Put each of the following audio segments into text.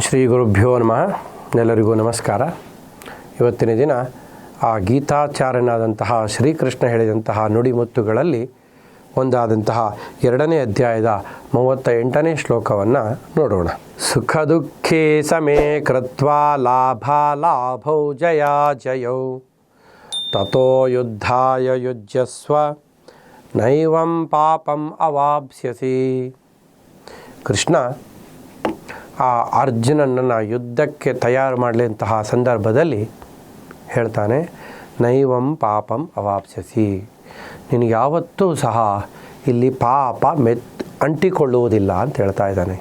ಶ್ರೀ ಗುರುಭ್ಯೋ ನಮಃ. ಎಲ್ಲರಿಗೂ ನಮಸ್ಕಾರ. ಇವತ್ತಿನ ದಿನ ಆ ಗೀತಾಚಾರ್ಯನಾದಂತಹ ಶ್ರೀಕೃಷ್ಣ ಹೇಳಿದಂತಹ ನುಡಿಮುತ್ತುಗಳಲ್ಲಿ ಒಂದಾದಂತಹ ಎರಡನೇ ಅಧ್ಯಾಯದ ಮೂವತ್ತ ಎಂಟನೇ ಶ್ಲೋಕವನ್ನು ನೋಡೋಣ. ಸುಖ ದುಃಖೇ ಸಮೇ ಕೃತ್ವ ಲಾಭ ಲಾಭೌ ಜಯ ಜಯೌ. ತಥೋ ಯುದ್ಧಾಯ ಯುಜ್ಯಸ್ವ, ನೈವಂ ಪಾಪಂ ಅವಾಪ್ಸ್ಯಸಿ. ಕೃಷ್ಣ ಆ ಅರ್ಜುನನನ್ನು ಯುದ್ಧಕ್ಕೆ ತಯಾರು ಮಾಡಲಿಂತಹ ಸಂದರ್ಭದಲ್ಲಿ ಹೇಳ್ತಾನೆ, ನೈವಂ ಪಾಪಂ ಅವಾಪ್ಸಸಿ ನಿನಗೆ ಯಾವತ್ತೂ ಸಹ ಇಲ್ಲಿ ಪಾಪ ಮೆತ್ ಅಂಟಿಕೊಳ್ಳುವುದಿಲ್ಲ ಅಂತ ಹೇಳ್ತಾ ಇದ್ದಾನೆ.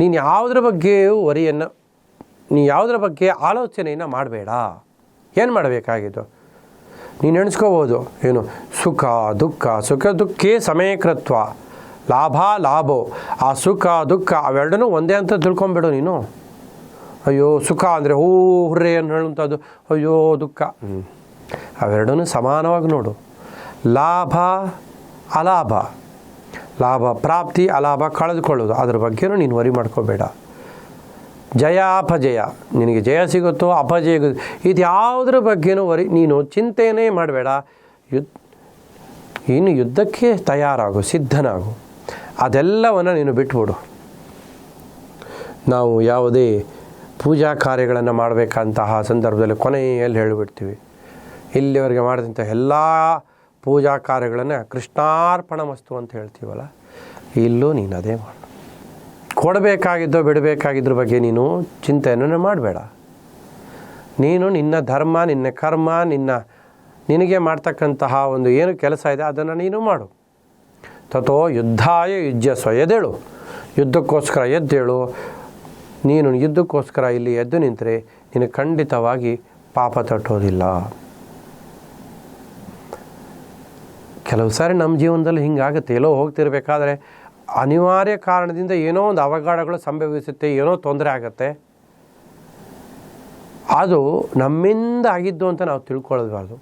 ನೀನು ಯಾವುದ್ರ ಬಗ್ಗೆಯೂ ವರಿಯನ್ನು, ನೀನು ಯಾವುದ್ರ ಬಗ್ಗೆ ಆಲೋಚನೆಯನ್ನು ಮಾಡಬೇಡ. ಏನು ಮಾಡಬೇಕಾಗಿದ್ದು? ನೀನು ಎಣಿಸ್ಕೋಬೋದು ಏನು? ಸುಖ, ದುಃಖ, ಸುಖ, ದುಃಖೇ ಸಮಯಕೃತ್ವ. ಲಾಭ, ಲಾಭೋ. ಆ ಸುಖ, ದುಃಖ, ಅವೆರಡನ್ನೂ ಒಂದೇ ಅಂತ ತಿಳ್ಕೊಂಬಿಡು ನೀನು. ಅಯ್ಯೋ, ಸುಖ ಅಂದರೆ ಹೂ ಹುರ್ರೆ ಅಂತ ಹೇಳುವಂಥದ್ದು. ಅಯ್ಯೋ, ದುಃಖ. ಅವೆರಡನ್ನೂ ಸಮಾನವಾಗಿ ನೋಡು. ಲಾಭ, ಅಲಾಭ. ಲಾಭ ಪ್ರಾಪ್ತಿ, ಅಲಾಭ ಕಳೆದುಕೊಳ್ಳೋದು. ಅದ್ರ ಬಗ್ಗೆನೂ ನೀನು ವರಿ ಮಾಡ್ಕೋಬೇಡ. ಜಯ, ಅಪಜಯ. ನಿನಗೆ ಜಯ ಸಿಗುತ್ತೋ, ಅಪಜಯ ಇದು ಯಾವುದ್ರ ಬಗ್ಗೆನೂ ವರಿ. ನೀನು ಚಿಂತೆಯೇ ಮಾಡಬೇಡ. ಯುದ್ ಇನ್ನು ಯುದ್ಧಕ್ಕೆ ತಯಾರಾಗು, ಸಿದ್ಧನಾಗು. ಅದೆಲ್ಲವನ್ನು ನೀನು ಬಿಟ್ಬಿಡು. ನಾವು ಯಾವುದೇ ಪೂಜಾ ಕಾರ್ಯಗಳನ್ನು ಮಾಡಬೇಕಂತಹ ಸಂದರ್ಭದಲ್ಲಿ ಕೊನೆಯಲ್ಲಿ ಹೇಳಿಬಿಡ್ತೀವಿ. ಇಲ್ಲಿವರೆಗೆ ಮಾಡಿದಂಥ ಎಲ್ಲ ಪೂಜಾ ಕಾರ್ಯಗಳನ್ನು ಕೃಷ್ಣಾರ್ಪಣ ಮಸ್ತು ಅಂತ ಹೇಳ್ತೀವಲ್ಲ, ಇಲ್ಲೂ ನೀನು ಅದೇ ಮಾಡು. ಕೊಡಬೇಕಾಗಿದ್ದೋ ಬಿಡಬೇಕಾಗಿದ್ರ ಬಗ್ಗೆ ನೀನು ಚಿಂತೆಯನ್ನು ಮಾಡಬೇಡ. ನೀನು ನಿನ್ನ ಧರ್ಮ, ನಿನ್ನ ಕರ್ಮ, ನಿನ್ನ ನಿನಗೆ ಮಾಡ್ತಕ್ಕಂತಹ ಒಂದು ಏನು ಕೆಲಸ ಇದೆ ಅದನ್ನು ನೀನು ಮಾಡು. ತಥೋ ಯುದ್ಧಾಯ ಯುಜ್ಯಸ್ವ, ಎದ್ದೇಳು. ಯುದ್ಧಕ್ಕೋಸ್ಕರ ಎದ್ದೇಳು. ನೀನು ಯುದ್ಧಕ್ಕೋಸ್ಕರ ಇಲ್ಲಿ ಎದ್ದು ನಿಂತರೆ ನೀನು ಖಂಡಿತವಾಗಿ ಪಾಪ ತಟ್ಟೋದಿಲ್ಲ. ಕೆಲವು ಸಾರಿ ನಮ್ಮ ಜೀವನದಲ್ಲಿ ಹಿಂಗಾಗುತ್ತೆ. ಎಲ್ಲೋ ಹೋಗ್ತಿರ್ಬೇಕಾದ್ರೆ ಅನಿವಾರ್ಯ ಕಾರಣದಿಂದ ಏನೋ ಒಂದು ಅವಘಡಗಳು ಸಂಭವಿಸುತ್ತೆ, ಏನೋ ತೊಂದರೆ ಆಗುತ್ತೆ. ಅದು ನಮ್ಮಿಂದ ಆಗಿದ್ದು ಅಂತ ನಾವು ತಿಳ್ಕೊಳ್ಬಾರ್ದು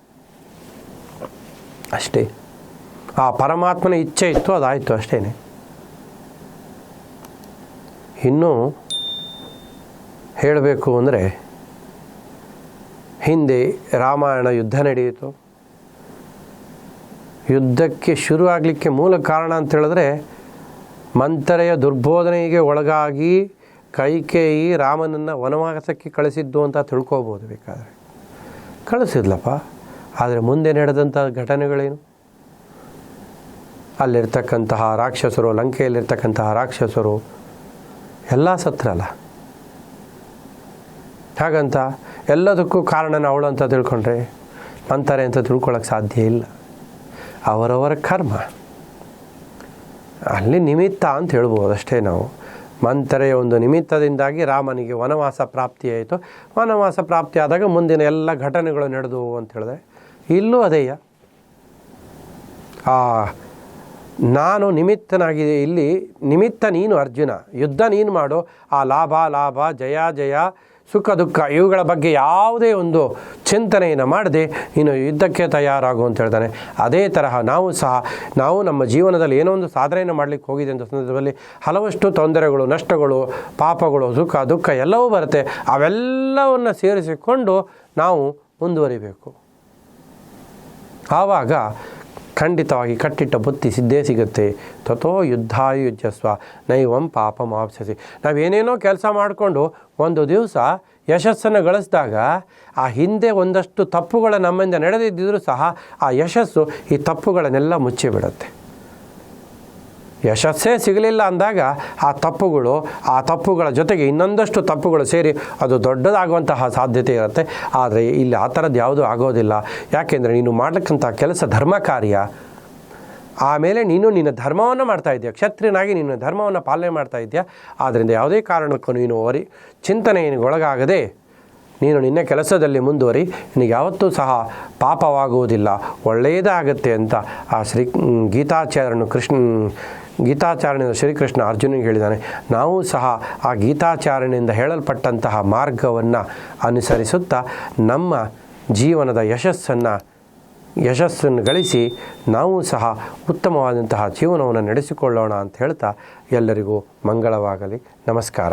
ಅಷ್ಟೇ. ಆ ಪರಮಾತ್ಮನ ಇಚ್ಛೆ ಇತ್ತು, ಅದಾಯಿತು ಅಷ್ಟೇ ಇನ್ನೂ ಹೇಳಬೇಕು ಅಂದರೆ, ಹಿಂದೆ ರಾಮಾಯಣ ಯುದ್ಧ ನಡೆಯಿತು. ಯುದ್ಧಕ್ಕೆ ಶುರು ಆಗಲಿಕ್ಕೆ ಮೂಲ ಕಾರಣ ಅಂತ ಹೇಳಿದ್ರೆ, ಮಂಥರೆಯ ದುರ್ಬೋಧನೆಗೆ ಒಳಗಾಗಿ ಕೈಕೇಯಿ ರಾಮನನ್ನು ವನವಾಸಕ್ಕೆ ಕಳಿಸಿದ್ದು ಅಂತ ತಿಳ್ಕೊಬೋದು ಬೇಕಾದರೆ. ಕಳಿಸಿದ್ಲಪ್ಪ. ಆದರೆ ಮುಂದೆ ನಡೆದಂಥ ಘಟನೆಗಳೇನು? ಅಲ್ಲಿರ್ತಕ್ಕಂತಹ ರಾಕ್ಷಸರು, ಲಂಕೆಯಲ್ಲಿರ್ತಕ್ಕಂತಹ ರಾಕ್ಷಸರು, ಎಲ್ಲ ಸತ್ರಲ್ಲ ಹಾಗಂತ? ಎಲ್ಲದಕ್ಕೂ ಕಾರಣನ ಅವಳು ಅಂತ ತಿಳ್ಕೊಂಡ್ರೆ ಅಂತಾರೆ ಅಂತ ತಿಳ್ಕೊಳಕ್ಕೆ ಸಾಧ್ಯ ಇಲ್ಲ. ಅವರವರ ಕರ್ಮ. ಅಲ್ಲಿ ನಿಮಿತ್ತ ಅಂತ ಹೇಳ್ಬೋದು ಅಷ್ಟೇ ನಾವು. ಮಂತರೆಯ ಒಂದು ನಿಮಿತ್ತದಿಂದಾಗಿ ರಾಮನಿಗೆ ವನವಾಸ ಪ್ರಾಪ್ತಿಯಾಯಿತು ವನವಾಸ ಪ್ರಾಪ್ತಿಯಾದಾಗ ಮುಂದಿನ ಎಲ್ಲ ಘಟನೆಗಳು ನಡೆದವು ಅಂತ ಹೇಳಿದ್ರೆ ಇಲ್ಲೂ ಅದೇಯ. ಆ ನಾನು ನಿಮಿತ್ತನಾಗಿದೆ ಇಲ್ಲಿ ನಿಮಿತ್ತ ನೀನು ಅರ್ಜುನ, ಯುದ್ಧ ನೀನು ಮಾಡು. ಆ ಲಾಭ ಲಾಭ, ಜಯ ಜಯ, ಸುಖ, ದುಃಖ, ಇವುಗಳ ಬಗ್ಗೆ ಯಾವುದೇ ಒಂದು ಚಿಂತನೆಯನ್ನು ಮಾಡದೆ ನೀನು ಯುದ್ಧಕ್ಕೆ ತಯಾರಾಗು ಅಂತ ಹೇಳ್ತಾನೆ. ಅದೇ ತರಹ ನಾವು ಸಹ, ನಾವು ನಮ್ಮ ಜೀವನದಲ್ಲಿ ಏನೋ ಒಂದು ಸಾಧನೆಯನ್ನು ಮಾಡಲಿಕ್ಕೆ ಹೋಗಿದೆ ಅಂತ ಸಂದರ್ಭದಲ್ಲಿ ಹಲವಷ್ಟು ತೊಂದರೆಗಳು, ನಷ್ಟಗಳು, ಪಾಪಗಳು, ಸುಖ, ದುಃಖ ಎಲ್ಲವೂ ಬರುತ್ತೆ. ಅವೆಲ್ಲವನ್ನು ಸೇರಿಸಿಕೊಂಡು ನಾವು ಮುಂದುವರಿಬೇಕು. ಆವಾಗ ಖಂಡಿತವಾಗಿ ಕಟ್ಟಿಟ್ಟ ಬುತ್ತಿ ಸಿದ್ದೇ ಸಿಗುತ್ತೆ. ತಥೋ ಯುದ್ಧಾಯುಜಸ್ವ ನೈವಂ ಪಾಪ ಮಾಪಿಸಿ ನಾವೇನೇನೋ ಕೆಲಸ ಮಾಡಿಕೊಂಡು ಒಂದು ದಿವಸ ಯಶಸ್ಸನ್ನು ಗಳಿಸಿದಾಗ, ಆ ಹಿಂದೆ ಒಂದಷ್ಟು ತಪ್ಪುಗಳ ನಮ್ಮಿಂದ ನಡೆದಿದ್ದರೂ ಸಹ ಆ ಯಶಸ್ಸು ಈ ತಪ್ಪುಗಳನ್ನೆಲ್ಲ ಮುಚ್ಚಿಬಿಡುತ್ತೆ. ಯಶಸ್ಸೇ ಸಿಗಲಿಲ್ಲ ಅಂದಾಗ ಆ ತಪ್ಪುಗಳು, ಆ ತಪ್ಪುಗಳ ಜೊತೆಗೆ ಇನ್ನೊಂದಷ್ಟು ತಪ್ಪುಗಳು ಸೇರಿ ಅದು ದೊಡ್ಡದಾಗುವಂತಹ ಸಾಧ್ಯತೆ ಇರುತ್ತೆ. ಆದರೆ ಇಲ್ಲಿ ಆ ಥರದ್ದು ಯಾವುದೂ ಆಗೋದಿಲ್ಲ. ಯಾಕೆಂದರೆ ನೀನು ಮಾಡ್ಲಿಕ್ಕಂಥ ಕೆಲಸ ಧರ್ಮ ಕಾರ್ಯ. ಆಮೇಲೆ ನೀನು ನಿನ್ನ ಧರ್ಮವನ್ನು ಮಾಡ್ತಾ ಇದೆಯಾ ಕ್ಷತ್ರಿಯನಾಗಿ ನಿನ್ನ ಧರ್ಮವನ್ನು ಪಾಲನೆ ಮಾಡ್ತಾ ಇದೆಯಾ ಆದ್ದರಿಂದ ಯಾವುದೇ ಕಾರಣಕ್ಕೂ ನೀನು ಒರಿ ಚಿಂತನೆ ಒಳಗಾಗದೆ ನೀನು ನಿನ್ನ ಕೆಲಸದಲ್ಲಿ ಮುಂದುವರಿ. ನಿನಗೆ ಯಾವತ್ತೂ ಸಹ ಪಾಪವಾಗುವುದಿಲ್ಲ. ಒಳ್ಳೆಯದಾಗುತ್ತೆ ಅಂತ ಆ ಶ್ರೀ, ಗೀತಾಚಾರ್ಯನು ಕೃಷ್ಣ ಗೀತಾಚಾರ್ಯನಿಂದ ಶ್ರೀಕೃಷ್ಣ ಅರ್ಜುನಿಗೆ ಹೇಳಿದ್ದಾನೆ, ನಾವು ಸಹ ಆ ಗೀತಾಚಾರಣೆಯಿಂದ ಹೇಳಲ್ಪಟ್ಟಂತಹ ಮಾರ್ಗವನ್ನು ಅನುಸರಿಸುತ್ತಾ ನಮ್ಮ ಜೀವನದ ಯಶಸ್ಸನ್ನು ಯಶಸ್ಸನ್ನು ಗಳಿಸಿ ನಾವು ಸಹ ಉತ್ತಮವಾದಂತಹ ಜೀವನವನ್ನು ನಡೆಸಿಕೊಳ್ಳೋಣ ಅಂತ ಹೇಳ್ತಾ ಎಲ್ಲರಿಗೂ ಮಂಗಳವಾಗಲಿ. ನಮಸ್ಕಾರ.